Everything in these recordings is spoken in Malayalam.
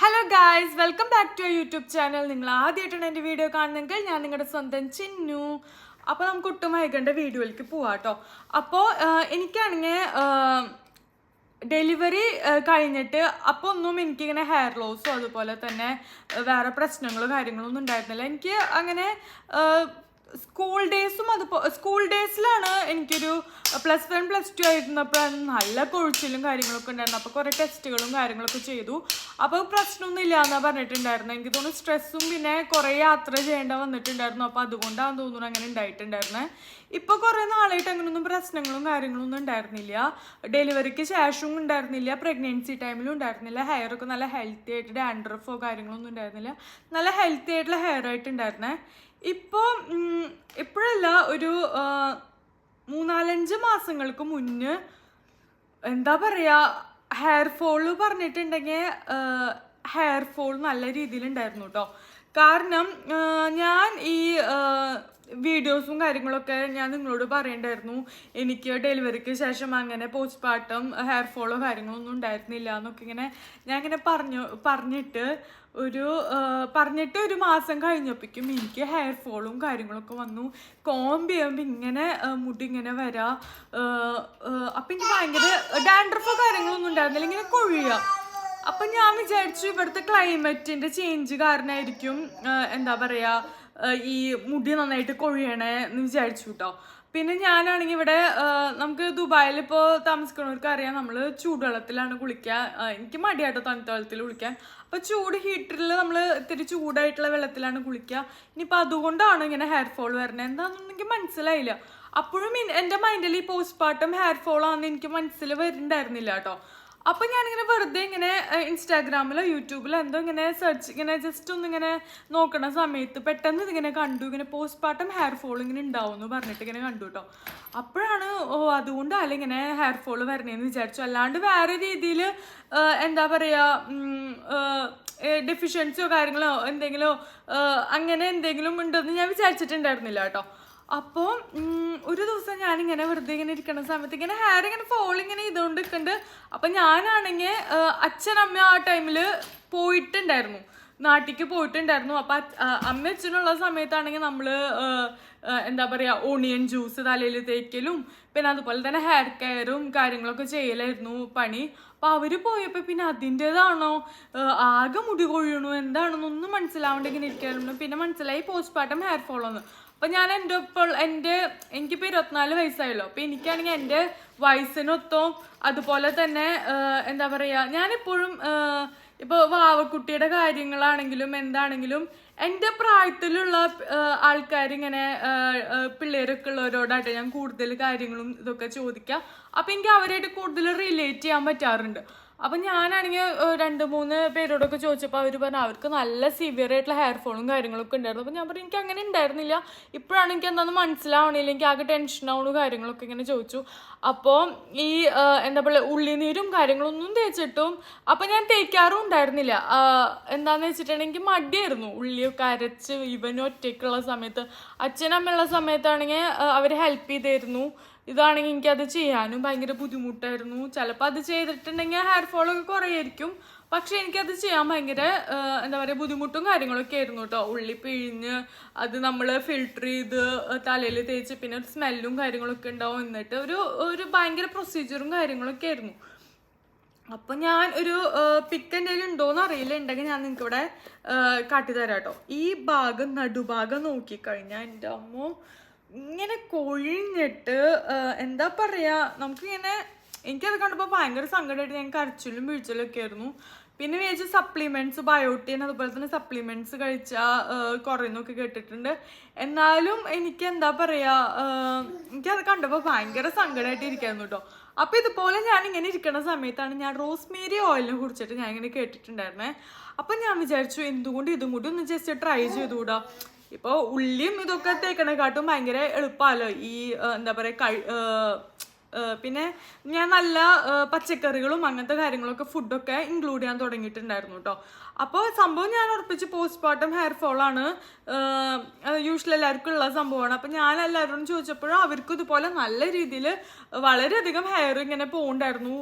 Hello guys welcome back to YouTube channel നിങ്ങൾ ആദ്യമായിട്ടാണ് എന്റെ വീഡിയോ കാണുന്നെങ്കിൽ ഞാൻ നിങ്ങളുടെ സ്വന്തം ചിന്നു. അപ്പോൾ നമുക്ക് ഒട്ടും വൈകേണ്ട വീഡിയോയിലേക്ക് പോവാം കേട്ടോ. അപ്പോൾ എനിക്കാണെങ്കിൽ ഡെലിവറി കഴിഞ്ഞിട്ട് അപ്പോൾ ഒന്നും എനിക്കിങ്ങനെ ഹെയർ ലോസോ അതുപോലെ തന്നെ വേറെ പ്രശ്നങ്ങളോ കാര്യങ്ങളോ ഒന്നും ഉണ്ടായിരുന്നില്ല. എനിക്ക് അങ്ങനെ സ്കൂൾ ഡേയ്സും അത് സ്കൂൾ ഡേയ്സിലാണ് എനിക്കൊരു പ്ലസ് വൺ പ്ലസ് ടു ആയിരുന്നപ്പോഴാണ് നല്ല കൊഴിച്ചിലും കാര്യങ്ങളൊക്കെ ഉണ്ടായിരുന്നു അപ്പോൾ കുറേ ടെസ്റ്റുകളും കാര്യങ്ങളൊക്കെ ചെയ്തു. അപ്പോൾ പ്രശ്നമൊന്നും ഇല്ല എന്നാണ് പറഞ്ഞിട്ടുണ്ടായിരുന്നു. എനിക്ക് തോന്നുന്നു സ്ട്രെസ്സും പിന്നെ കുറേ യാത്ര ചെയ്യേണ്ട വന്നിട്ടുണ്ടായിരുന്നു. അപ്പോൾ അതുകൊണ്ടാണ് തോന്നുന്നു അങ്ങനെ ഉണ്ടായിട്ടുണ്ടായിരുന്നത് ഇപ്പോൾ കുറേ നാളായിട്ട് അങ്ങനെയൊന്നും പ്രശ്നങ്ങളും കാര്യങ്ങളൊന്നും ഉണ്ടായിരുന്നില്ല. ഡെലിവറിക്ക് ശേഷവും ഉണ്ടായിരുന്നില്ല. പ്രഗ്നൻസി ടൈമിലും ഉണ്ടായിരുന്നില്ല. ഹെയറൊക്കെ നല്ല ഹെൽത്തി ആയിട്ട് ഡാൻഡ്രഫോ കാര്യങ്ങളൊന്നും ഉണ്ടായിരുന്നില്ല. നല്ല ഹെൽത്തി ആയിട്ടുള്ള ഹെയർ ആയിട്ടുണ്ടായിരുന്നേ. ഇപ്പോൾ ഇപ്പോഴല്ല ഒരു മൂന്നാലഞ്ച് മാസങ്ങൾക്ക് മുന്നേ എന്താ പറയുക ഹെയർ ഫോൾ പറഞ്ഞിട്ടുണ്ടെങ്കിൽ ഹെയർ ഫോൾ നല്ല രീതിയിലുണ്ടായിരുന്നു കേട്ടോ കാരണം ഞാൻ ഈ വീഡിയോസും കാര്യങ്ങളൊക്കെ ഞാൻ നിങ്ങളോട് പറയണ്ടായിരുന്നു. എനിക്ക് ഡെലിവറിക്ക് ശേഷം അങ്ങനെ പോസ്റ്റ് പാർട്ടം ഹെയർ ഫോളോ കാര്യങ്ങളൊന്നും ഉണ്ടായിരുന്നില്ല എന്നൊക്കെ ഇങ്ങനെ ഞാൻ ഇങ്ങനെ പറഞ്ഞു പറഞ്ഞിട്ട് ഒരു പറഞ്ഞിട്ട് ഒരു മാസം കഴിഞ്ഞപ്പോഴേക്കും എനിക്ക് ഹെയർ ഫോളും കാര്യങ്ങളൊക്കെ വന്നു. കോമ്പ് ചെയ്യുമ്പോൾ ഇങ്ങനെ മുടി ഇങ്ങനെ വരാ. അപ്പം എനിക്ക് ഭയങ്കര ഡാൻഡ്രഫോ കാര്യങ്ങളൊന്നും ഉണ്ടായിരുന്നില്ല. ഇങ്ങനെ കൊഴിയുക അപ്പം ഞാൻ വിചാരിച്ചു ഇവിടുത്തെ ക്ലൈമറ്റിന്റെ ചേഞ്ച് കാരണമായിരിക്കും എന്താ പറയുക ഈ മുടി നന്നായിട്ട് കൊഴിയണേ എന്ന് വിചാരിച്ചു കേട്ടോ പിന്നെ ഞാനാണെങ്കിൽ ഇവിടെ നമുക്ക് ദുബായിൽ ഇപ്പോൾ താമസിക്കുന്നവർക്ക് അറിയാം. നമ്മൾ ചൂടുവെള്ളത്തിലാണ് കുളിക്കുക എനിക്ക് മടിയാട്ടോ തണുത്ത വെള്ളത്തിൽ കുളിക്കാൻ. അപ്പോൾ ചൂട് ഹീറ്ററിൽ നമ്മൾ ഇത്തിരി ചൂടായിട്ടുള്ള വെള്ളത്തിലാണ് കുളിക്കുക ഇനിയിപ്പോൾ അതുകൊണ്ടാണ് ഇങ്ങനെ ഹെയർ ഫോൾ വരുന്നത് എന്താണെന്നൊന്നും എനിക്ക് മനസ്സിലായില്ല. അപ്പോഴും എന്റെ മൈൻഡിൽ ഈ പോസ്റ്റ് പാർട്ടം ഹെയർ ഫോൾ ആണെന്ന് എനിക്ക് മനസ്സിൽ വരുന്നുണ്ടായിരുന്നില്ല കേട്ടോ. അപ്പൊ ഞാനിങ്ങനെ വെറുതെ ഇങ്ങനെ ഇൻസ്റ്റാഗ്രാമിലോ യൂട്യൂബിലോ എന്തോ ഇങ്ങനെ സെർച്ച് ഇങ്ങനെ ജസ്റ്റ് ഒന്ന് ഇങ്ങനെ നോക്കണ സമയത്ത് പെട്ടെന്ന് ഇതിങ്ങനെ കണ്ടു. ഇങ്ങനെ പോസ്റ്റ് പാർട്ടം ഹെയർ ഫോൾ ഇങ്ങനെ ഉണ്ടാവും എന്ന് പറഞ്ഞിട്ട് ഇങ്ങനെ കണ്ടു കേട്ടോ അപ്പോഴാണ് ഓ അതുകൊണ്ടല്ല ഇങ്ങനെ ഹെയർ ഫോൾ വരണേന്ന് വിചാരിച്ചു. അല്ലാണ്ട് വേറെ രീതിയിൽ എന്താ പറയാ ഡെഫിഷ്യൻസിയോ കാര്യങ്ങളോ എന്തെങ്കിലും അങ്ങനെ എന്തെങ്കിലും ഉണ്ടെന്ന് ഞാൻ വിചാരിച്ചിട്ടുണ്ടായിരുന്നില്ല കേട്ടോ അപ്പോൾ ഒരു ദിവസം ഞാനിങ്ങനെ വെറുതെ ഇങ്ങനെ ഇരിക്കുന്ന സമയത്ത് ഇങ്ങനെ ഹെയർ ഇങ്ങനെ ഫോൾ ഇങ്ങനെ ചെയ്തുകൊണ്ട് നിൽക്കുന്നുണ്ട് അപ്പം ഞാനാണെങ്കിൽ അച്ഛനമ്മ ആ ടൈമിൽ പോയിട്ടുണ്ടായിരുന്നു. നാട്ടിക്ക് പോയിട്ടുണ്ടായിരുന്നു. അപ്പം അമ്മ അച്ഛനുള്ള സമയത്താണെങ്കിൽ നമ്മൾ എന്താ പറയുക ഓണിയൻ ജ്യൂസ് തലയിൽ തേക്കലും പിന്നെ അതുപോലെ തന്നെ ഹെയർ കെയറും കാര്യങ്ങളൊക്കെ ചെയ്യലായിരുന്നു പണി. അപ്പോൾ അവർ പോയപ്പോൾ പിന്നെ അതിന്റേതാണോ ആകെ മുടി കൊഴിയണു എന്താണെന്നൊന്നും മനസ്സിലാവേണ്ട ഇരിക്കായിരുന്നു. പിന്നെ മനസ്സിലായി പോസ്റ്റ് പാർട്ടം ഹെയർ ഫോൾ അപ്പൊ ഞാൻ എന്റെ ഇപ്പോൾ എന്റെ എനിക്കിപ്പോൾ ഇരുപത്തിനാല് വയസ്സായല്ലോ. അപ്പൊ എനിക്കാണെങ്കിൽ എന്റെ വയസ്സിനൊത്തോ അതുപോലെ തന്നെ എന്താ പറയാ ഞാനിപ്പോഴും ഇപ്പൊ വാവക്കുട്ടിയുടെ കാര്യങ്ങളാണെങ്കിലും എന്താണെങ്കിലും എന്റെ പ്രായത്തിലുള്ള ആൾക്കാർ ഇങ്ങനെ പിള്ളേരൊക്കെ ഉള്ളവരോടായിട്ട് ഞാൻ കൂടുതൽ കാര്യങ്ങളും ഇതൊക്കെ ചോദിക്കാം അപ്പൊ എനിക്ക് അവരായിട്ട് കൂടുതൽ റിലേറ്റ് ചെയ്യാൻ പറ്റാറുണ്ട്. അപ്പം ഞാനാണെങ്കിൽ രണ്ട് മൂന്ന് പേരോടൊക്കെ ചോദിച്ചപ്പോൾ അവർ പറഞ്ഞു അവർക്ക് നല്ല സിവിയർ ആയിട്ടുള്ള ഹെയർ ഫോളും കാര്യങ്ങളൊക്കെ ഉണ്ടായിരുന്നു. അപ്പം ഞാൻ പറഞ്ഞു എനിക്ക് അങ്ങനെ ഉണ്ടായിരുന്നില്ല. ഇപ്പോഴാണ് എനിക്ക് എന്താണെന്ന് മനസ്സിലാവണില്ല. എനിക്ക് ആകെ ടെൻഷൻ ആവണു കാര്യങ്ങളൊക്കെ ഇങ്ങനെ ചോദിച്ചു. അപ്പോൾ ഈ എന്താ പറയുക ഉള്ളിനീരും കാര്യങ്ങളൊന്നും തേച്ചിട്ടും അപ്പം ഞാൻ തേക്കാറും ഉണ്ടായിരുന്നില്ല. എന്താണെന്ന് വെച്ചിട്ടുണ്ടെങ്കിൽ മടിയായിരുന്നു. ഉള്ളിയൊക്കെ അരച്ച് ഇവനും ഒറ്റയ്ക്കുള്ള സമയത്ത് അച്ഛനമ്മയുള്ള സമയത്താണെങ്കിൽ അവർ ഹെൽപ്പ് ചെയ്തായിരുന്നു. ഇതാണെങ്കിൽ എനിക്കത് ചെയ്യാനും ഭയങ്കര ബുദ്ധിമുട്ടായിരുന്നു. ചിലപ്പോൾ അത് ചെയ്തിട്ടുണ്ടെങ്കിൽ ഹെയർ ഫോൾ ഒക്കെ കുറയായിരിക്കും. പക്ഷെ എനിക്കത് ചെയ്യാൻ ഭയങ്കര എന്താ പറയുക ബുദ്ധിമുട്ടും കാര്യങ്ങളൊക്കെ ആയിരുന്നു കേട്ടോ. ഉള്ളി പിഴിഞ്ഞ് അത് നമ്മൾ ഫിൽട്ടർ ചെയ്ത് തലയിൽ തേച്ച് പിന്നെ ഒരു സ്മെല്ലും കാര്യങ്ങളൊക്കെ ഉണ്ടാവും. എന്നിട്ട് ഒരു ഒരു ഭയങ്കര പ്രൊസീജിയറും കാര്യങ്ങളൊക്കെ ആയിരുന്നു. അപ്പൊ ഞാൻ ഒരു പിക്ക് എന്തെങ്കിലും ഉണ്ടോന്ന് അറിയില്ല. ഉണ്ടെങ്കിൽ ഞാൻ നിങ്ങൾക്ക് ഇവിടെ കാട്ടിത്തരാം കേട്ടോ. ഈ ഭാഗം നടുഭാഗം നോക്കിക്കഴിഞ്ഞാൽ എന്റെ അമ്മ ഇങ്ങനെ കൊഴിഞ്ഞിട്ട് എന്താ പറയാ നമുക്കിങ്ങനെ എനിക്കത് കണ്ടപ്പോൾ ഭയങ്കര സങ്കടമായിട്ട് ഞാൻ കരച്ചിലും വീഴ്ചലും ഒക്കെ ആയിരുന്നു. പിന്നെ വിചാരിച്ച സപ്ലിമെന്റ്സ് ബയോട്ടിൻ അതുപോലെ തന്നെ സപ്ലിമെന്റ്സ് കഴിച്ച കുറയുന്നൊക്കെ കേട്ടിട്ടുണ്ട്. എന്നാലും എനിക്ക് എന്താ പറയാ ആ, എനിക്കത് കണ്ടപ്പോൾ ഭയങ്കര സങ്കടമായിട്ട് ഇരിക്കായിരുന്നു കേട്ടോ അപ്പൊ ഇതുപോലെ ഞാൻ ഇങ്ങനെ ഇരിക്കുന്ന സമയത്താണ് ഞാൻ റോസ്മേരി ഓയിലിനെ കുറിച്ചിട്ട് ഞാൻ ഇങ്ങനെ കേട്ടിട്ടുണ്ടായിരുന്നേ. അപ്പൊ ഞാൻ വിചാരിച്ചു എന്തുകൊണ്ട് ഇതും കൂടി ഒന്ന് ജസ്റ്റ് ട്രൈ ചെയ്തുകൂടാ? ഇപ്പൊ ഉള്ളിയും ഇതൊക്കെ തേക്കണേക്കാട്ടും ഭയങ്കര എളുപ്പമല്ലോ ഈ എന്താ പറയാ കഴി പിന്നെ ഞാൻ നല്ല പച്ചക്കറികളും അങ്ങനത്തെ കാര്യങ്ങളൊക്കെ ഫുഡൊക്കെ ഇൻക്ലൂഡ് ചെയ്യാൻ തുടങ്ങിയിട്ടുണ്ടായിരുന്നു കേട്ടോ അപ്പോൾ സംഭവം ഞാൻ ഉറപ്പിച്ച് പോസ്റ്റ്മോർട്ടം ഹെയർ ഫോൾ ആണ്. യൂഷ്വലി എല്ലാവർക്കും ഉള്ള സംഭവമാണ്. അപ്പം ഞാൻ എല്ലാവരോടും ചോദിച്ചപ്പോഴും അവർക്കും ഇതുപോലെ നല്ല രീതിയിൽ വളരെയധികം ഹെയർ ഇങ്ങനെ പോകണ്ടായിരുന്നു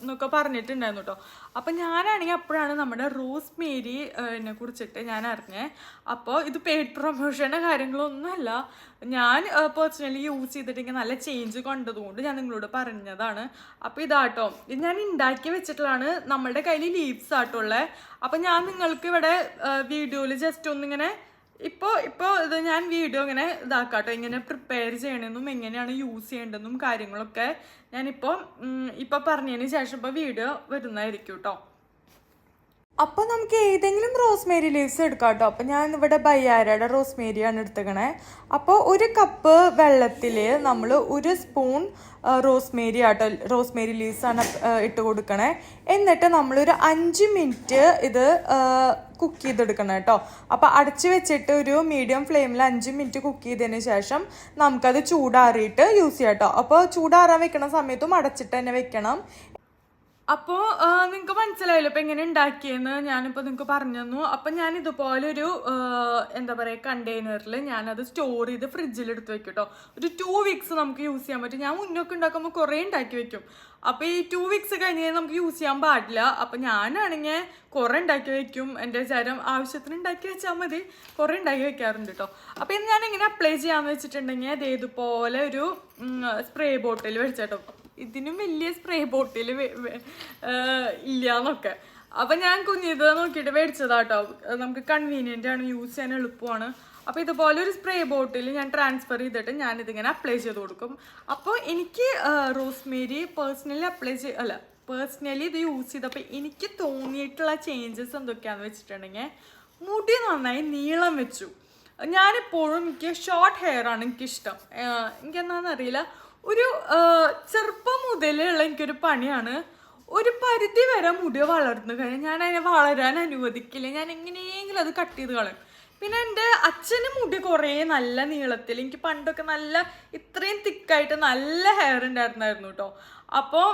എന്നൊക്കെ പറഞ്ഞിട്ടുണ്ടായിരുന്നു കേട്ടോ അപ്പം ഞാനാണെങ്കിൽ അപ്പോഴാണ് നമ്മുടെ റോസ് മേരി എന്നെ കുറിച്ചിട്ട് ഞാൻ അറിഞ്ഞത് അപ്പോൾ ഇത് പേഡ് പ്രൊമോഷന്റെ കാര്യങ്ങളൊന്നുമല്ല. ഞാൻ പേഴ്സണലി യൂസ് ചെയ്തിട്ട് നല്ല ചേഞ്ച് കണ്ടതുകൊണ്ട് ഞാൻ നിങ്ങളോട് പറഞ്ഞതാണ്. അപ്പോൾ ഇതാട്ടോ. ഇത് ഞാൻ ഉണ്ടാക്കി വെച്ചിട്ടുള്ളതാണ് നമ്മുടെ കയ്യിൽ ലീവ്സ് ആട്ടുള്ളത് അപ്പം ഞാൻ നിങ്ങൾക്ക് ഇവിടെ വീഡിയോയിൽ ജസ്റ്റ് ഒന്നിങ്ങനെ ഇപ്പോൾ ഇപ്പോൾ ഇത് ഞാൻ വീഡിയോ ഇങ്ങനെ ഇതാക്കാട്ടോ. ഇങ്ങനെ പ്രിപ്പയർ ചെയ്യണമെന്നും എങ്ങനെയാണ് യൂസ് ചെയ്യേണ്ടതെന്നും കാര്യങ്ങളൊക്കെ ഞാനിപ്പോൾ ഇപ്പോൾ പറഞ്ഞതിന് ശേഷം ഇപ്പോൾ വീഡിയോ വരുന്നതായിരിക്കും കേട്ടോ അപ്പോൾ നമുക്ക് ഏതെങ്കിലും റോസ്മേരി ലീവ്സ് എടുക്കാം കേട്ടോ അപ്പോൾ ഞാൻ ഇവിടെ ബയ്യാരയുടെ റോസ്മേരിയാണ് എടുത്തേക്കണേ അപ്പോൾ ഒരു കപ്പ് വെള്ളത്തിൽ നമ്മൾ ഒരു സ്പൂൺ റോസ്മേരി ആട്ടോ റോസ്മേരി ലീവ്സ് ആണ് ഏഹ്, ഇട്ട് കൊടുക്കണേ. എന്നിട്ട് നമ്മളൊരു അഞ്ച് മിനിറ്റ് ഇത് കുക്ക് ചെയ്തെടുക്കണം കേട്ടോ. അപ്പോൾ അടച്ചു വെച്ചിട്ട് ഒരു മീഡിയം ഫ്ലെയിമിൽ അഞ്ച് മിനിറ്റ് കുക്ക് ചെയ്തതിന് ശേഷം നമുക്കത് ചൂടാറിയിട്ട് യൂസ് ചെയ്യാം കേട്ടോ. അപ്പോൾ ചൂടാറാൻ വെക്കണ സമയത്തും അടച്ചിട്ട് തന്നെ വെക്കണം. അപ്പോൾ നിങ്ങൾക്ക് മനസ്സിലായല്ലോ ഇപ്പം എങ്ങനെ ഉണ്ടാക്കിയെന്ന് ഞാനിപ്പോൾ നിങ്ങൾക്ക് പറഞ്ഞു തന്നു. അപ്പം ഞാൻ ഇതുപോലെ ഒരു എന്താ പറയുക കണ്ടെയ്നറിൽ ഞാനത് സ്റ്റോർ ചെയ്ത് ഫ്രിഡ്ജിൽ എടുത്ത് വെക്കും കേട്ടോ ഒരു ടു വീക്സ് നമുക്ക് യൂസ് ചെയ്യാൻ പറ്റും. ഞാൻ മുന്നൊക്കെ ഉണ്ടാക്കുമ്പോൾ കുറേ ഉണ്ടാക്കി വെക്കും. അപ്പോൾ ഈ ടു വീക്സ് കഴിഞ്ഞ് നമുക്ക് യൂസ് ചെയ്യാൻ പാടില്ല. അപ്പം ഞാനാണെങ്കിൽ കുറേ ഉണ്ടാക്കി വെക്കും. എന്റെ വിചാരം ആവശ്യത്തിന് ഉണ്ടാക്കി വെച്ചാൽ മതി. കുറേ ഉണ്ടാക്കി വെക്കാറുണ്ട് കേട്ടോ അപ്പോൾ ഇത് ഞാൻ എങ്ങനെ അപ്ലൈ ചെയ്യാമെന്ന് വെച്ചിട്ടുണ്ടെങ്കിൽ അത് ഇതുപോലെ ഒരു സ്പ്രേ ബോട്ടിൽ വെച്ചേട്ടോ ഇതിനും വലിയ സ്പ്രേ ബോട്ടിൽ ഇല്ല എന്നൊക്കെ അപ്പം ഞാൻ കുഞ്ഞിത് നോക്കിയിട്ട് മേടിച്ചതാട്ടോ. നമുക്ക് കൺവീനിയന്റ് ആണ് യൂസ് ചെയ്യാൻ എളുപ്പമാണ്. അപ്പോൾ ഇതുപോലെ ഒരു സ്പ്രേ ബോട്ടിൽ ഞാൻ ട്രാൻസ്ഫർ ചെയ്തിട്ട് ഞാൻ ഇതിങ്ങനെ അപ്ലൈ ചെയ്ത് കൊടുക്കും. അപ്പോൾ എനിക്ക് റോസ്മേരി പേഴ്സണലി അപ്ലൈ ചെയ് അല്ല പേഴ്സണലി ഇത് യൂസ് ചെയ്തപ്പോൾ എനിക്ക് തോന്നിയിട്ടുള്ള ചേഞ്ചസ് എന്തൊക്കെയാണെന്ന് വെച്ചിട്ടുണ്ടെങ്കിൽ മുടി നന്നായി നീളം വെച്ചു. ഞാനെപ്പോഴും എനിക്ക് ഷോർട്ട് ഹെയർ ആണ് എനിക്കിഷ്ടം. എനിക്ക് എന്താണെന്നറിയില്ല ഒരു ചെറുപ്പം മുതലുള്ള എനിക്കൊരു പണിയാണ് ഒരു പരിധി വരെ മുടി വളർന്നു കഴിഞ്ഞാൽ ഞാൻ അതിനെ വളരാൻ അനുവദിക്കില്ല. ഞാൻ എങ്ങനെയെങ്കിലും അത് കട്ട് ചെയ്ത് കളയും. പിന്നെ എന്റെ അച്ഛന് മുടി കുറേ നല്ല നീളത്തിൽ എനിക്ക് പണ്ടൊക്കെ നല്ല ഇത്രയും തിക്കായിട്ട് നല്ല ഹെയർ ഉണ്ടായിരുന്നായിരുന്നു കേട്ടോ അപ്പോൾ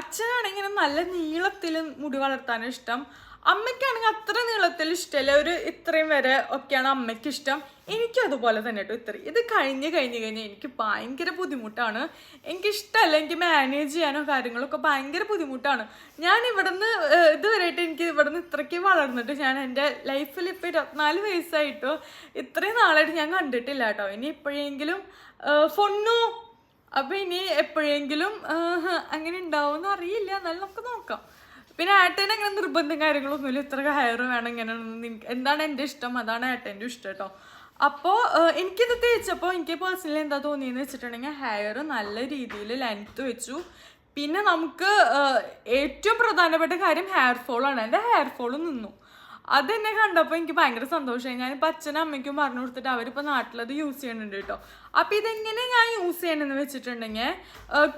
അച്ഛനാണെങ്കിൽ നല്ല നീളത്തിൽ മുടി വളർത്താൻ ഇഷ്ടം. അമ്മയ്ക്കാണെങ്കിൽ അത്ര നീളത്തിൽ ഇഷ്ടമല്ല ഒരു ഇത്രയും വരെ ഒക്കെയാണ് അമ്മയ്ക്ക് ഇഷ്ടം എനിക്കും അതുപോലെ തന്നെ കേട്ടോ ഇത്ര ഇത് കഴിഞ്ഞ് കഴിഞ്ഞ് കഴിഞ്ഞാൽ എനിക്ക് ഭയങ്കര ബുദ്ധിമുട്ടാണ്. എനിക്കിഷ്ടമല്ല എനിക്ക് മാനേജ് ചെയ്യാനോ കാര്യങ്ങളൊക്കെ ഭയങ്കര ബുദ്ധിമുട്ടാണ്. ഞാൻ ഇവിടുന്ന് ഇതുവരെ ഇതുവരെയായിട്ട് എനിക്ക് ഇവിടുന്ന് ഇത്രയ്ക്ക് വളർന്നിട്ട് ഞാൻ എന്റെ ലൈഫിൽ ഇപ്പോൾ ഇരുപത്തിനാല് വയസ്സായിട്ടോ ഇത്രയും നാളായിട്ട് ഞാൻ കണ്ടിട്ടില്ല കേട്ടോ ഇനി എപ്പോഴെങ്കിലും ഫൊണ്ണു. അപ്പോൾ ഇനി എപ്പോഴെങ്കിലും അങ്ങനെ ഉണ്ടാവുമെന്ന് അറിയില്ല. എന്നാലും നമുക്ക് നോക്കാം. പിന്നെ ഏട്ടൻ അങ്ങനെ നിർബന്ധം കാര്യങ്ങളൊന്നുമില്ല. ഇത്ര ഹയർ വേണം ഇങ്ങനെ എന്താണ് എന്റെ ഇഷ്ടം? അതാണ് ഏട്ടന്റെ ഇഷ്ടം കേട്ടോ. അപ്പോൾ എനിക്കിത് തേച്ചപ്പോൾ എനിക്ക് പേഴ്സണലി എന്താ തോന്നിയെന്ന് വെച്ചിട്ടുണ്ടെങ്കിൽ ഹെയർ നല്ല രീതിയിൽ ലെങ്ത്ത് വെച്ചു. പിന്നെ നമുക്ക് ഏറ്റവും പ്രധാനപ്പെട്ട കാര്യം ഹെയർ ഫോളാണ് എന്റെ ഹെയർ ഫോൾ നിന്നു. അതെന്നെ കണ്ടപ്പോൾ എനിക്ക് ഭയങ്കര സന്തോഷമായി. ഞാനിപ്പോൾ അച്ഛനും അമ്മയ്ക്കും പറഞ്ഞു കൊടുത്തിട്ട് അവരിപ്പോൾ നാട്ടിലത് യൂസ് ചെയ്യുന്നുണ്ട് കേട്ടോ. അപ്പോൾ ഇതെങ്ങനെ ഞാൻ യൂസ് ചെയ്യണമെന്ന് വെച്ചിട്ടുണ്ടെങ്കിൽ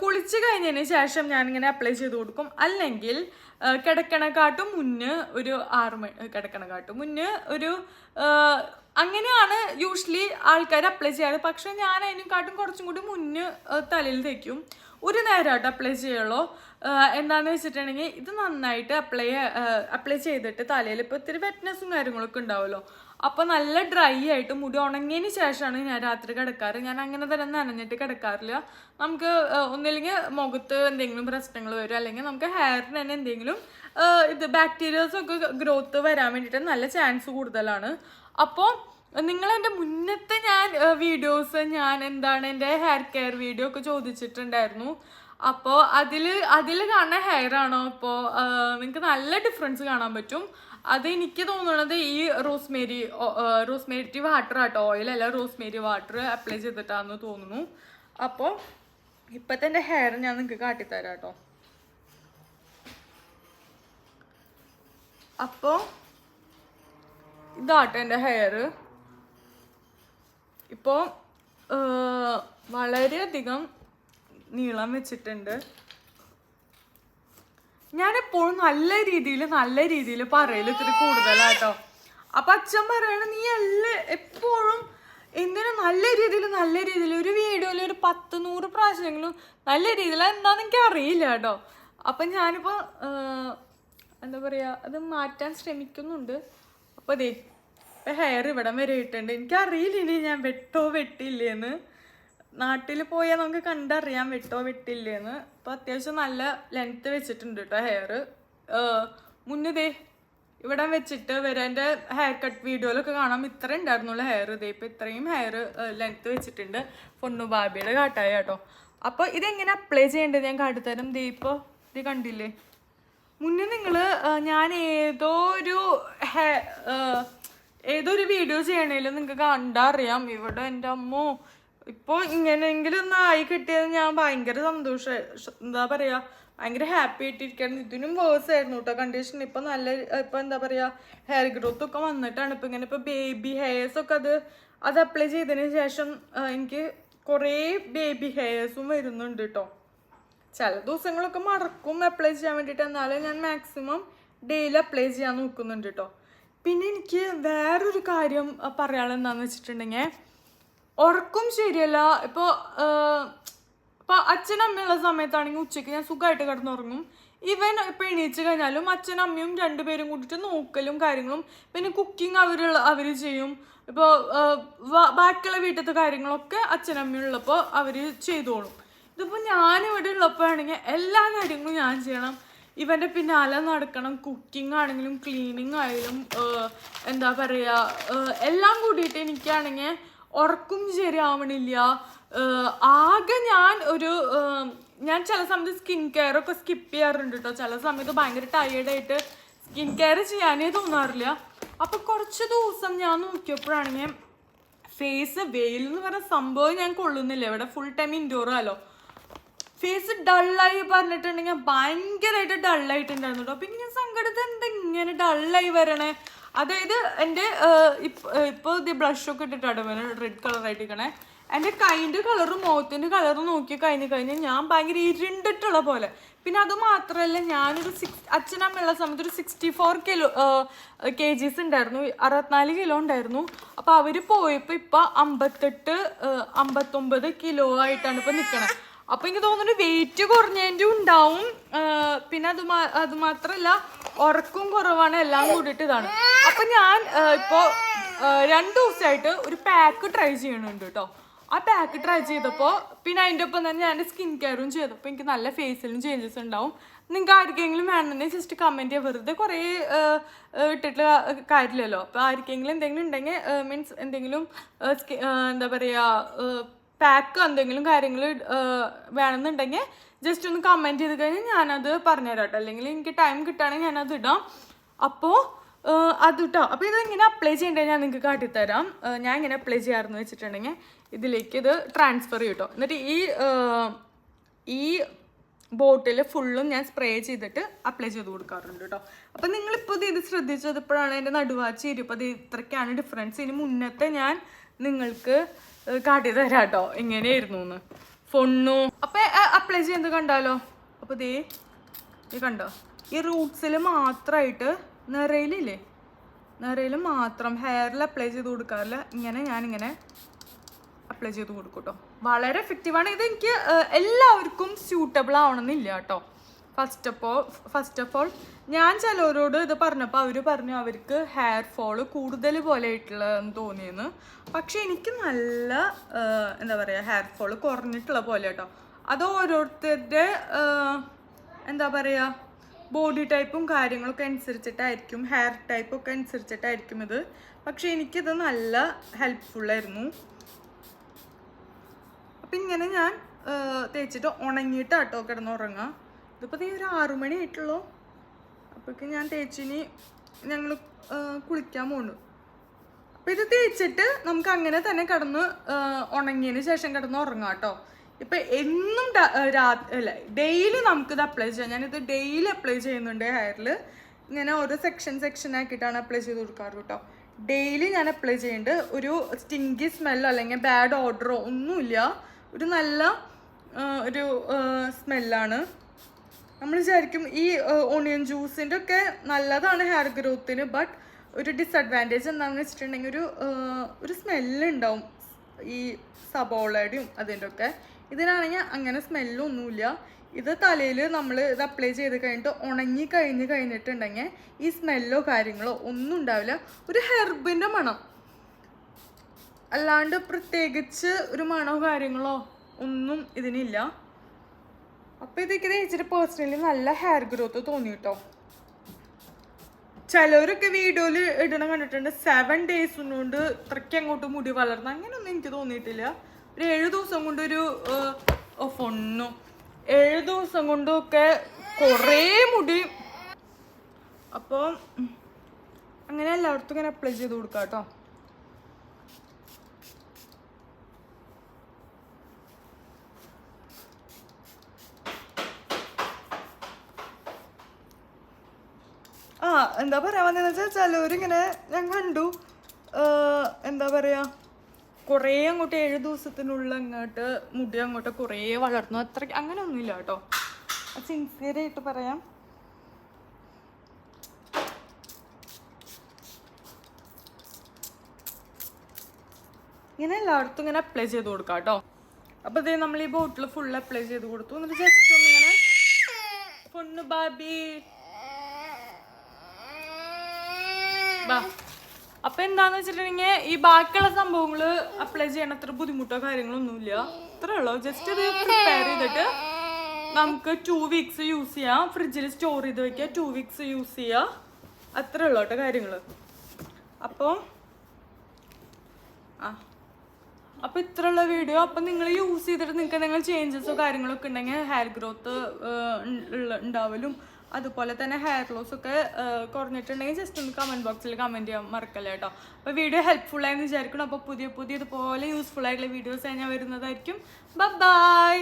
കുളിച്ച് കഴിഞ്ഞതിന് ശേഷം ഞാനിങ്ങനെ അപ്ലൈ ചെയ്ത് കൊടുക്കും. അല്ലെങ്കിൽ കിടക്കണക്കാട്ടും മുന്ന് ഒരു ആറ് മണി കിടക്കണക്കാട്ടും മുന്ന് ഒരു അങ്ങനെയാണ് യൂഷ്വലി ആൾക്കാർ അപ്ലൈ ചെയ്യാറ്. പക്ഷെ ഞാൻ അതിനെക്കാട്ടും കുറച്ചും കൂടി മുന്ന് തലയിൽ തേക്കും. ഒരു നേരമായിട്ട് അപ്ലൈ ചെയ്യുള്ളൂ. എന്താന്ന് വെച്ചിട്ടുണ്ടെങ്കിൽ ഇത് നന്നായിട്ട് അപ്ലൈ അപ്ലൈ ചെയ്തിട്ട് തലയിൽ ഇപ്പോൾ ഇത്തിരി വെറ്റ്നസ്സും കാര്യങ്ങളൊക്കെ ഉണ്ടാവുമല്ലോ. അപ്പോൾ നല്ല ഡ്രൈ ആയിട്ട് മുടി ഉണങ്ങിയതിന് ശേഷമാണ് ഞാൻ രാത്രി കിടക്കാറ്. ഞാൻ അങ്ങനെ തന്നെ നനഞ്ഞിട്ട് കിടക്കാറില്ല. നമുക്ക് ഒന്നില്ലെങ്കിൽ മുഖത്ത് എന്തെങ്കിലും പ്രശ്നങ്ങൾ വരും. അല്ലെങ്കിൽ നമുക്ക് ഹെയറിന് തന്നെ എന്തെങ്കിലും ഇത് ബാക്ടീരിയസ് ഒക്കെ ഗ്രോത്ത് വരാൻ വേണ്ടിയിട്ട് നല്ല ചാൻസ് കൂടുതലാണ്. അപ്പോൾ നിങ്ങൾ എന്റെ മുന്നത്തെ ഞാൻ വീഡിയോസ് ഞാൻ എന്താണ് എന്റെ ഹെയർ കെയർ വീഡിയോ ഒക്കെ ചോദിച്ചിട്ടുണ്ടായിരുന്നു. അപ്പോൾ അതിൽ അതിൽ കാണുന്ന ഹെയർ ആണോ? അപ്പോൾ നിങ്ങൾക്ക് നല്ല ഡിഫറൻസ് കാണാൻ പറ്റും. അത് എനിക്ക് തോന്നുന്നത് ഈ റോസ്മേരി റോസ്മേരി വാട്ടർ ആട്ടോ. ഓയിൽ അല്ല റോസ്മേരി വാട്ടർ അപ്ലൈ ചെയ്തിട്ടാന്ന് തോന്നുന്നു. അപ്പോൾ ഇപ്പോഴത്തെ എന്റെ ഹെയർ ഞാൻ നിങ്ങൾക്ക് കാട്ടിത്തരാം കേട്ടോ അപ്പോൾ ഇതാട്ടോ എന്റെ ഹെയർ ഇപ്പോൾ വളരെയധികം നീളം വെച്ചിട്ടുണ്ട്. ഞാനെപ്പോഴും നല്ല രീതിയിൽ നല്ല രീതിയിൽ പറയൽ ഇത്തിരി കൂടുതലാട്ടോ. അപ്പൊ അച്ഛൻ പറയണ നീ എല്ലാ എപ്പോഴും എന്തിനാ നല്ല രീതിയിൽ നല്ല രീതിയിൽ ഒരു വീഡിയോയിൽ ഒരു പത്ത് നൂറ് പ്രാവശ്യമെങ്കിലും നല്ല രീതിയിൽ എന്താന്ന് എനിക്ക് അറിയില്ല കേട്ടോ. അപ്പം ഞാനിപ്പോൾ എന്താ പറയുക അത് മാറ്റാൻ ശ്രമിക്കുന്നുണ്ട്. അപ്പോൾ ഇപ്പം ഹെയർ ഇവിടം വരെ ഇട്ടുണ്ട് എനിക്കറിയില്ല ഇനി ഞാൻ വെട്ടോ വെട്ടില്ലേന്ന്. നാട്ടിൽ പോയാൽ നമുക്ക് കണ്ടറിയാം വിട്ടോ വിട്ടില്ലേന്ന്. അപ്പോൾ അത്യാവശ്യം നല്ല ലെങ്ത് വെച്ചിട്ടുണ്ട് കേട്ടോ ഹെയർ മുന്നതേ ഇവിടെ വെച്ചിട്ട് വരെ എന്റെ ഹെയർ കട്ട് വീഡിയോയിലൊക്കെ കാണാം. ഇത്ര ഉണ്ടായിരുന്നുള്ളൂ ഹെയർ ഇതേ ഇപ്പം ഇത്രയും ഹെയർ ലെങ്ത് വെച്ചിട്ടുണ്ട്. പൊണ്ണു ബാബിയുടെ കാട്ടായ കേട്ടോ അപ്പോൾ ഇതെങ്ങനെ അപ്ലൈ ചെയ്യേണ്ടത് ഞാൻ കാട്ടിത്തരാം ദേ ഇപ്പോൾ ഇത് കണ്ടില്ലേ? മുന്നേ നിങ്ങൾ ഞാൻ ഏതോ ഒരു ഹെ- ഏതോ ഒരു വീഡിയോ ചെയ്യണേലും നിങ്ങൾക്ക് കണ്ടറിയാം. ഇവിടെ എന്റെ അമ്മോ ഇപ്പോൾ ഇങ്ങനെയെങ്കിലും ഒന്ന് ആയി കിട്ടിയത് ഞാൻ ഭയങ്കര സന്തോഷ എന്താ പറയാ ഭയങ്കര ഹാപ്പി ആയിട്ടിരിക്കുകയാണ് ഇതിനും വേഴ്സ് ആയിരുന്നു കേട്ടോ കണ്ടീഷൻ ഇപ്പൊ നല്ല ഇപ്പൊ എന്താ പറയാ ഹെയർ ഗ്രോത്ത് ഒക്കെ വന്നിട്ടാണ്. ഇപ്പൊ ഇങ്ങനെ ഇപ്പൊ ബേബി ഹെയർസ് ഒക്കെ അത് അത് അപ്ലൈ ചെയ്തതിന് ശേഷം എനിക്ക് കുറേ ബേബി ഹെയർസും വരുന്നുണ്ട് കേട്ടോ ചില ദിവസങ്ങളൊക്കെ മറക്കും അപ്ലൈ ചെയ്യാൻ വേണ്ടിട്ട്. എന്നാലും ഞാൻ മാക്സിമം ഡെയിലി അപ്ലൈ ചെയ്യാൻ നോക്കുന്നുണ്ട് കേട്ടോ പിന്നെ എനിക്ക് വേറൊരു കാര്യം പറയാനുള്ളത് എന്താണെന്ന് വെച്ചിട്ടുണ്ടെങ്കിൽ ഉറക്കം ശരിയല്ല. ഇപ്പോൾ ഇപ്പോൾ അച്ഛനമ്മയുള്ള സമയത്താണെങ്കിൽ ഉച്ചയ്ക്ക് ഞാൻ സുഖമായിട്ട് കിടന്നുറങ്ങും. ഇവൻ ഇപ്പം എണീച്ച് കഴിഞ്ഞാലും അച്ഛനും അമ്മയും രണ്ടുപേരും കൂട്ടിട്ട് നോക്കലും കാര്യങ്ങളും പിന്നെ കുക്കിംഗ് അവരുള്ള അവർ ചെയ്യും. ഇപ്പോൾ ബാക്കിയുള്ള വീട്ടിലത്തെ കാര്യങ്ങളൊക്കെ അച്ഛനമ്മയും ഉള്ളപ്പോൾ അവർ ചെയ്തോളും. ഇതിപ്പോൾ ഞാനിവിടെ ഉള്ളപ്പോഴാണെങ്കിൽ എല്ലാ കാര്യങ്ങളും ഞാൻ ചെയ്യണം. ഇവന്റെ പിന്നാലെ നടക്കണം. കുക്കിംഗ് ആണെങ്കിലും ക്ലീനിങ് ആയാലും എന്താ പറയുക എല്ലാം കൂടിയിട്ട് എനിക്കാണെങ്കിൽ ഉറക്കും ശരിയാവണില്ല. ആകെ ഞാൻ ഒരു ഞാൻ ചില സമയത്ത് സ്കിൻ കെയർ ഒക്കെ സ്കിപ്പ് ചെയ്യാറുണ്ട് കേട്ടോ ചില സമയത്ത് ഭയങ്കര ടയേർഡായിട്ട് സ്കിൻ കെയർ ചെയ്യാനേ തോന്നാറില്ല. അപ്പോൾ കുറച്ച് ദിവസം ഞാൻ നോക്കിയപ്പോഴാണെങ്കിൽ ഫേസ് വെയിൽ എന്ന് പറഞ്ഞ സംഭവം ഞാൻ കൊള്ളുന്നില്ല. ഇവിടെ ഫുൾ ടൈം ഇൻഡോറാലോ ഫേസ് ഡള്ളായി പറഞ്ഞിട്ടുണ്ടെങ്കിൽ ഭയങ്കരമായിട്ട് ഡള്ളായിട്ടുണ്ടായിരുന്നു കേട്ടോ അപ്പം ഇങ്ങനെ സങ്കടത്തിൽ എന്താ ഇങ്ങനെ ഡള്ളായി വരണേ? അതായത് എന്റെ ഇപ്പോൾ ഇത് ബ്ലഷൊക്കെ ഇട്ടിട്ടാണ് ഇവന് റെഡ് കളറായിട്ടിരിക്കണേ എന്റെ കൈന്റെ കളറും മുഖത്തിന്റെ കളറും നോക്കി കഴിഞ്ഞ് കഴിഞ്ഞാൽ ഞാൻ ഭയങ്കര ഇരുണ്ടിട്ടുള്ള പോലെ. പിന്നെ അത് മാത്രമല്ല ഞാനൊരു സിക്സ് അച്ഛനമ്മയുള്ള സമയത്ത് ഒരു sixty four kilo K Gs ഉണ്ടായിരുന്നു. അറുപത്തിനാല് കിലോ ഉണ്ടായിരുന്നു. അപ്പോൾ അവർ പോയപ്പോൾ ഇപ്പോൾ അമ്പത്തെട്ട് അമ്പത്തൊമ്പത് കിലോ ആയിട്ടാണ് ഇപ്പോൾ നിൽക്കണത് അപ്പോൾ എനിക്ക് തോന്നുന്നു വെയിറ്റ് കുറഞ്ഞതിന്റെ ഉണ്ടാവും. പിന്നെ അത് അത് മാത്രമല്ല ഉറക്കും കുറവാണ് എല്ലാം കൂടിയിട്ട് ഇതാണ്. അപ്പൊ ഞാൻ ഇപ്പോൾ രണ്ട് ദിവസമായിട്ട് ഒരു പാക്ക് ട്രൈ ചെയ്യണുണ്ട് കേട്ടോ ആ പാക്ക് ട്രൈ ചെയ്തപ്പോൾ പിന്നെ അതിന്റെ ഒപ്പം തന്നെ ഞാൻ സ്കിൻ കെയറും ചെയ്തപ്പോൾ എനിക്ക് നല്ല ഫേസിലും ചേഞ്ചസ് ഉണ്ടാവും. നിങ്ങൾക്ക് ആർക്കെങ്കിലും വേണമെന്നുണ്ടെങ്കിൽ ജസ്റ്റ് കമന്റ് ചെയ്യുക വെറുതെ കുറേ ഇട്ടിട്ട് കാര്യമില്ലല്ലോ. അപ്പോൾ ആർക്കെങ്കിലും എന്തെങ്കിലും ഉണ്ടെങ്കിൽ മീൻസ് എന്തെങ്കിലും എന്താ പറയുക പാക്ക് എന്തെങ്കിലും കാര്യങ്ങൾ വേണമെന്നുണ്ടെങ്കിൽ ജസ്റ്റ് ഒന്ന് കമന്റ് ചെയ്ത് കഴിഞ്ഞാൽ ഞാനത് പറഞ്ഞുതരാം കേട്ടോ അല്ലെങ്കിൽ എനിക്ക് ടൈം കിട്ടുകയാണെങ്കിൽ ഞാനത് ഇടാം. അപ്പോൾ അത് കേട്ടോ അപ്പോൾ ഇത് ഇങ്ങനെ അപ്ലൈ ചെയ്യേണ്ടത് ഞാൻ നിങ്ങൾക്ക് കാട്ടിത്തരാം. ഞാൻ ഇങ്ങനെ അപ്ലൈ ചെയ്യാറെന്ന് വെച്ചിട്ടുണ്ടെങ്കിൽ ഇതിലേക്ക് ഇത് ട്രാൻസ്ഫർ ചെയ്യും കേട്ടോ എന്നിട്ട് ഈ ഈ ബോട്ടിൽ ഫുള്ളും ഞാൻ സ്പ്രേ ചെയ്തിട്ട് അപ്ലൈ ചെയ്ത് കൊടുക്കാറുണ്ട് കേട്ടോ അപ്പം നിങ്ങളിപ്പോൾ ഇത് ശ്രദ്ധിച്ചത് ഇപ്പോഴാണ് എന്റെ നടുവാച്ചി ഇരുപ്പത് ഇത്രയ്ക്കാണ് ഡിഫറൻസ് ഇനി മുന്നത്തെ ഞാൻ നിങ്ങൾക്ക് കാട്ടി തരാം കേട്ടോ ഇങ്ങനെയായിരുന്നു എന്ന് ഫൊണ്ണു. അപ്പം അപ്ലൈ ചെയ്യുന്നത് കണ്ടാലോ? അപ്പോൾ ഇതേ ഇത് കണ്ടോ? ഈ റൂട്ട്സിൽ മാത്രമായിട്ട് നിറയിലില്ലേ? നിറയിൽ മാത്രം ഹെയറിൽ അപ്ലൈ ചെയ്ത് കൊടുക്കാറില്ല. ഇങ്ങനെ ഞാനിങ്ങനെ അപ്ലൈ ചെയ്ത് കൊടുക്കും കേട്ടോ വളരെ എഫക്റ്റീവാണ് ഇത് എനിക്ക് എല്ലാവർക്കും സ്യൂട്ടബിൾ ആവണമെന്നില്ല കേട്ടോ. First of all first of all ഞാൻ ചിലവരോട് ഇത് പറഞ്ഞപ്പോൾ അവർ പറഞ്ഞു അവർക്ക് ഹെയർ ഫോൾ കൂടുതൽ പോലെ ആയിട്ടുള്ളതെന്ന് തോന്നിയെന്ന്. പക്ഷെ എനിക്ക് നല്ല എന്താ പറയുക ഹെയർ ഫോൾ കുറഞ്ഞിട്ടുള്ള പോലെ കേട്ടോ. അത് ഓരോരുത്തരുടെ എന്താ പറയുക ബോഡി ടൈപ്പും കാര്യങ്ങളൊക്കെ അനുസരിച്ചിട്ടായിരിക്കും ഹെയർ ടൈപ്പൊക്കെ അനുസരിച്ചിട്ടായിരിക്കും ഇത്. പക്ഷെ എനിക്കിത് നല്ല ഹെൽപ്ഫുള്ളായിരുന്നു അപ്പം ഇങ്ങനെ ഞാൻ തേച്ചിട്ട് ഉണങ്ങിയിട്ട് ആട്ടോ കിടന്നുറങ്ങുക. ഇതിപ്പോൾ തീ ഒരു ആറു മണി ആയിട്ടുള്ളൂ. അപ്പോഴേക്ക് ഞാൻ തേച്ചിനി ഞങ്ങൾ കുളിക്കാൻ പോണു അപ്പം ഇത് തേച്ചിട്ട് നമുക്ക് അങ്ങനെ തന്നെ കിടന്ന് ഉണങ്ങിയതിന് ശേഷം കിടന്ന് ഉറങ്ങാം കേട്ടോ ഇപ്പം എന്നും അല്ല ഡെയിലി നമുക്കിത് അപ്ലൈ ചെയ്യാം. ഞാനിത് ഡെയിലി അപ്ലൈ ചെയ്യുന്നുണ്ട് ഹെയറിൽ ഇങ്ങനെ ഓരോ സെക്ഷൻ സെക്ഷൻ ആക്കിയിട്ടാണ് അപ്ലൈ ചെയ്ത് കൊടുക്കാറ് കേട്ടോ. ഡെയിലി ഞാൻ അപ്ലൈ ചെയ്യുന്നുണ്ട്. ഒരു സ്റ്റിങ്കി സ്മെല്ലോ അല്ലെങ്കിൽ ബാഡ് ഓർഡറോ ഒന്നുമില്ല. ഒരു നല്ല ഒരു സ്മെല്ലാണ് നമ്മൾ വിചാരിക്കും ഈ ഓണിയൻ ജ്യൂസിന്റെ ഒക്കെ നല്ലതാണ് ഹെയർ ഗ്രോത്തിന് ബട്ട് ഒരു ഡിസഡ്വാന്റേജ് എന്താണെന്ന് വെച്ചിട്ടുണ്ടെങ്കിൽ ഒരു ഒരു സ്മെല്ലുണ്ടാവും ഈ സബോളയുടെയും അതിന്റെ ഒക്കെ ഇതിനാണെങ്കിൽ അങ്ങനെ സ്മെല്ലൊന്നുമില്ല. ഇത് തലയിൽ നമ്മൾ ഇത് അപ്ലൈ ചെയ്ത് കഴിഞ്ഞിട്ട് ഉണങ്ങി കഴിഞ്ഞ് കഴിഞ്ഞിട്ടുണ്ടെങ്കിൽ ഈ സ്മെല്ലോ കാര്യങ്ങളോ ഒന്നും ഉണ്ടാവില്ല. ഒരു ഹെർബിന്റെ മണം. അല്ലാണ്ട് പ്രത്യേകിച്ച് ഒരു മണോ കാര്യങ്ങളോ ഒന്നും ഇതിനില്ല. അപ്പോൾ ഇതൊക്കെ തേച്ചിട്ട് പേഴ്സണലി നല്ല ഹെയർ ഗ്രോത്ത് തോന്നി കേട്ടോ ചിലവരൊക്കെ വീഡിയോയിൽ ഇടണം കണ്ടിട്ടുണ്ട് സെവൻ ഡേയ്സ് കൊണ്ട് ഇത്രയ്ക്ക് അങ്ങോട്ട് മുടി വളർന്ന. അങ്ങനെയൊന്നും എനിക്ക് തോന്നിയിട്ടില്ല. ഒരു ഏഴു ദിവസം കൊണ്ടൊരു ഫൊണ്ണു. ഏഴു ദിവസം കൊണ്ടൊക്കെ കുറേ മുടി. അപ്പോൾ അങ്ങനെ എല്ലായിടത്തും ഇങ്ങനെ അപ്ലൈ ചെയ്ത് കൊടുക്കാം കേട്ടോ. ആ എന്താ പറയാ വന്നതെന്ന് വെച്ചാൽ ചിലവരിങ്ങനെ ഞാൻ കണ്ടു. എന്താ പറയാ കുറേ അങ്ങോട്ട് ഏഴ് ദിവസത്തിനുള്ളിൽ അങ്ങോട്ട് മുടി അങ്ങോട്ട് കുറേ വളർന്നു. അത്ര അങ്ങനെ ഒന്നുമില്ല കേട്ടോ സിൻസിയറായിട്ട് പറയാം. ഇങ്ങനെ എല്ലായിടത്തും ഇങ്ങനെ അപ്ലൈ ചെയ്ത് കൊടുക്കാം കേട്ടോ. അപ്പൊ ഇതേ നമ്മൾ ഈ ബോട്ടിൽ ഫുൾ അപ്ലൈ ചെയ്ത് കൊടുത്തു. എന്നിട്ട് ജസ്റ്റ് ഒന്ന് ഇങ്ങനെ പൊണ്ണു ബാബി ബാ. അപ്പൊ എന്താന്ന് വെച്ചിട്ടുണ്ടെങ്കിൽ ഈ ബാക്കിയുള്ള സംഭവങ്ങൾ അപ്ലൈ ചെയ്യണ അത്ര ബുദ്ധിമുട്ടോ കാര്യങ്ങളോ ഒന്നുമില്ല അത്രേ ഉള്ളൂ. ജസ്റ്റ് ഇത് പ്രിപ്പയർ ചെയ്തിട്ട് നമുക്ക് ടു വീക്സ് യൂസ് ചെയ്യാം. ഫ്രിഡ്ജിൽ സ്റ്റോർ ചെയ്ത് വെക്കുക. ടു വീക്സ് യൂസ് ചെയ്യാം. അത്രേ ഉള്ളൂ കേട്ടോ കാര്യങ്ങൾ. അപ്പോൾ ആ. അപ്പൊ ഇത്രയുള്ള വീഡിയോ അപ്പൊ നിങ്ങൾ യൂസ് ചെയ്തിട്ട് നിങ്ങൾക്ക് എന്തെങ്കിലും ചേഞ്ചസോ കാര്യങ്ങളൊക്കെ ഉണ്ടെങ്കിൽ ഹെയർ ഗ്രോത്ത് ഉണ്ടാവലും അതുപോലെ തന്നെ ഹെയർ ലോസ് ഒക്കെ കുറഞ്ഞിട്ടുണ്ടെങ്കിൽ ജസ്റ്റ് ഒന്ന് കമന്റ് ബോക്സിൽ കമന്റ് ചെയ്യാൻ മറക്കല്ല കേട്ടോ. അപ്പോൾ വീഡിയോ ഹെൽപ്ഫുൾ ആയെന്ന് വിചാരിക്കണം അപ്പോൾ പുതിയ പുതിയ ഇതുപോലെ യൂസ്ഫുൾ ആയിട്ടുള്ള വീഡിയോസ് ഞാൻ വരുന്നതായിരിക്കും. ബൈ